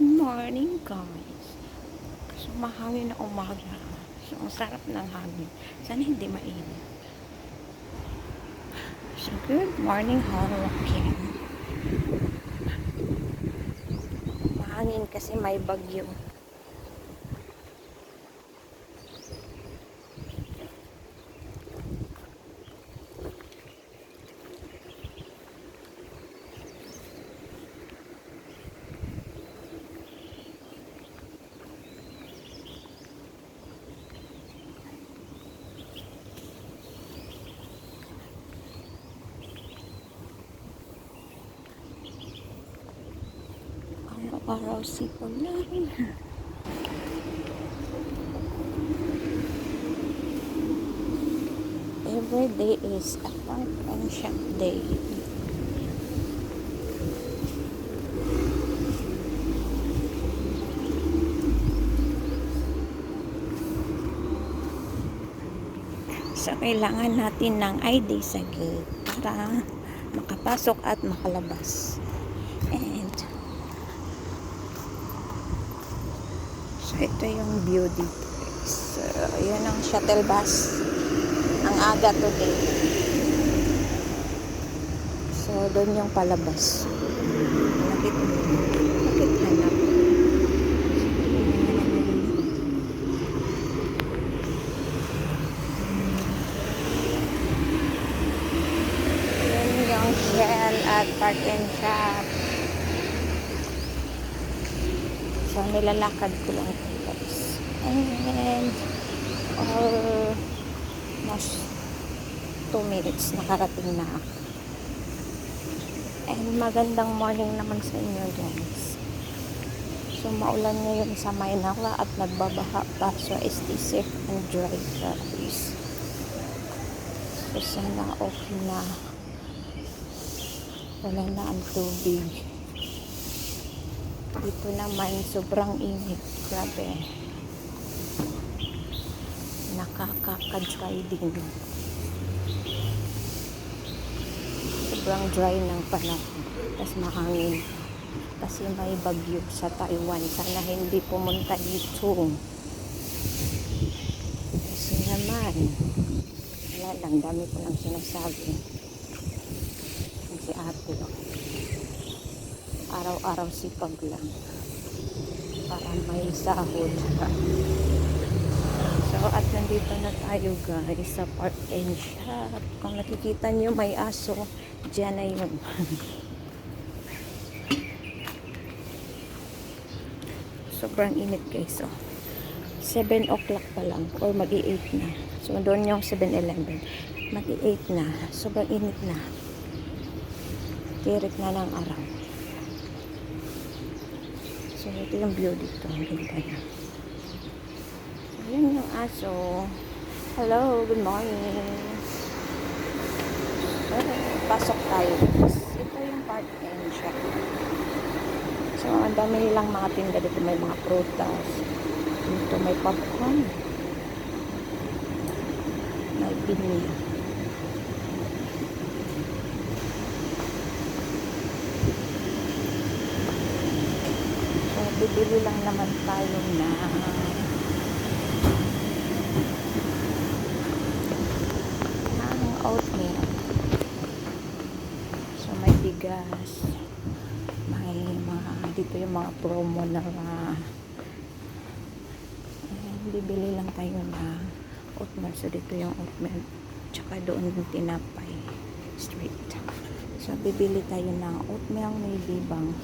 morning guys. So mahangin na umaga. So ang sarap ng hangin. Sana hindi mainit. So good morning Holocaust. Mahangin kasi may bagyo. Araw-araw sipag namin. Every day is a park and shop day. So, kailangan natin ng ID sa gate para makapasok at makalabas. And, so, ito yung view dito. So, yun ang shuttle bus. Ang aga today. So, doon yung palabas. Nakit, nakit hanap. Yun yung Shell at Park and Shop. So, nilalakad ko lang ito guys. And, almost 2 minutes nakarating na ako. And magandang morning naman sa inyo guys. So, maulan ngayon sa Maynila at nagbabaha pa. So, stay safe and dry guys. So, sana okay na. Wala na ang tubig. Dito naman, sobrang init. Grabe. Nakaka-dry din. Sobrang dry ng panahon. Tapos mahangin. Kasi may bagyo sa Taiwan. Sana hindi pumunta dito. Kasi naman, wala lang, dami ko lang sinasabi. Araw-araw sipag lang. Para may sahod. so, at nandito na tayo guys sa park and shop. Kung nakikita nyo may aso, dyan na yun. Sobrang init guys, oh. 7 o'clock pa lang or mag-8 na. So, doon yung 7-Eleven. Mag-8 na. Sobrang init na. Tirik na ng araw. So, ito yung view dito. Ang ganda na. Ayan yung aso. Hello, good morning. So, pasok tayo. Ito yung park and shop. So, ang dami nilang mga tinda dito. May mga prutas. Dito may popcorn. May bini. So, bibili lang naman tayo na ng oatmeal. So, may bigas. May mga, dito yung mga promo na Ayan, bibili lang tayo na oatmeal. So, dito yung oatmeal. Tsaka doon yung tinapay. Straight. So, bibili tayo ng oatmeal may bibang.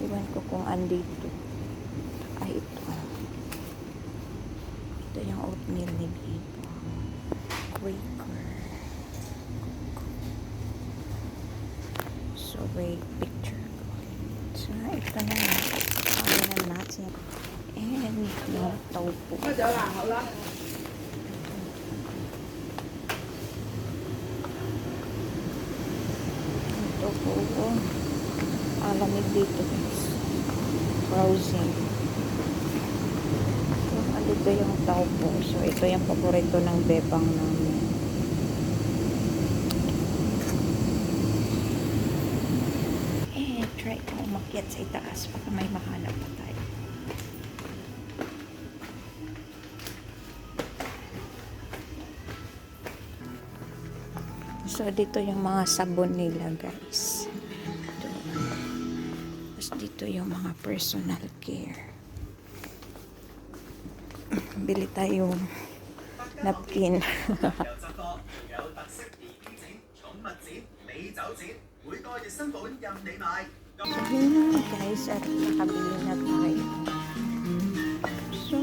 Iwan ko kung andito. Ay, ito. Ito yung oatmeal ni bibang. Quaker. So, wait, picture ko. So, ito na nga. Ano na natin. And, yung tofu. Tofu ko. Alamig dito guys. Frozen. Andito yung tofu. So, ito yung paborito ng bebang namin. Eh, try ko mak akyat sa itaas baka may mahanap pa tayo. So, dito yung mga sabon nila, guys. Ito. Tapos dito yung mga personal care bili tayong napkin. Ayun na guys, at nakabili na tayo. So,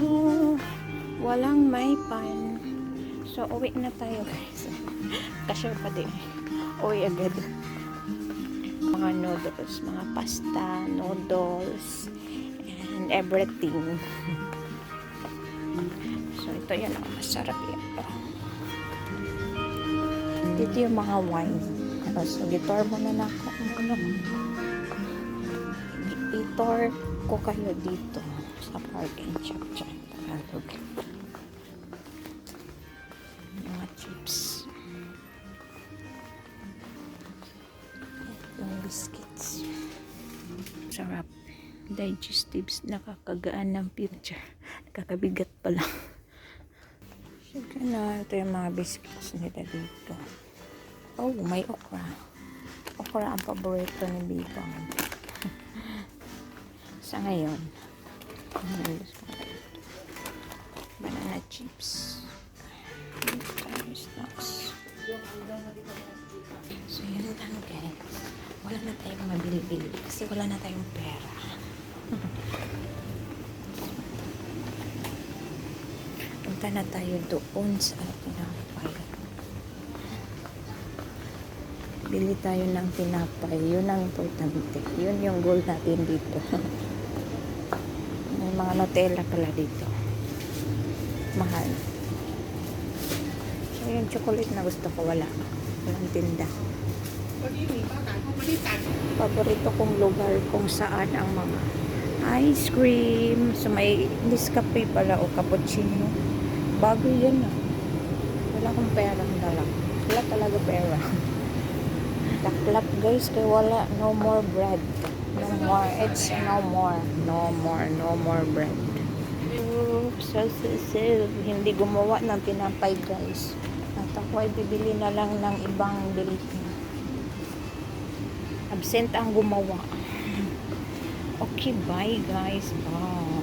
walang may pan. So, uwi na tayo guys. Kasya pa din. Uwi agad. Mga noodles, mga pasta, noodles, and everything. So, ito yan ang masarap yan. Dito yung mga wine. So, gitor mo na na ako. Ano? i-tour ko kayo dito sa park and shop dyan. Tagalog. Mga chips. Yung biscuits. Sarap. Digestives. Nakakagaan ng picture. Nakakabigat pa lang. Sige na. Ito yung mga biscuits nila dito. Oh, may okra. Okra ang paborito ni Bibang sa ngayon. Banana chips. Snacks. So, yun lang guys. Wala na tayong mabili-bili kasi wala na tayong pera. Punta na tayo doon sa tinapay. Bili tayo ng tinapay. Yun ang importante. Yun yung goal natin dito. May mga Nutella pala dito. Mahal. So, yung chocolate na gusto ko, wala. Walang tinda. Paborito kong lugar kung saan ang mga ice cream. So, may Nescafe pala o cappuccino. Bago yan ah. Wala akong pera dala. Wala talaga pera. Taklap guys, kaya wala. No more bread. No more. It's no more. No more. No more bread. Oops, hindi gumawa ng pinapay guys. At ako ay bibili na lang ng ibang bilihin. Absent ang gumawa. Okay, bye guys. Bye.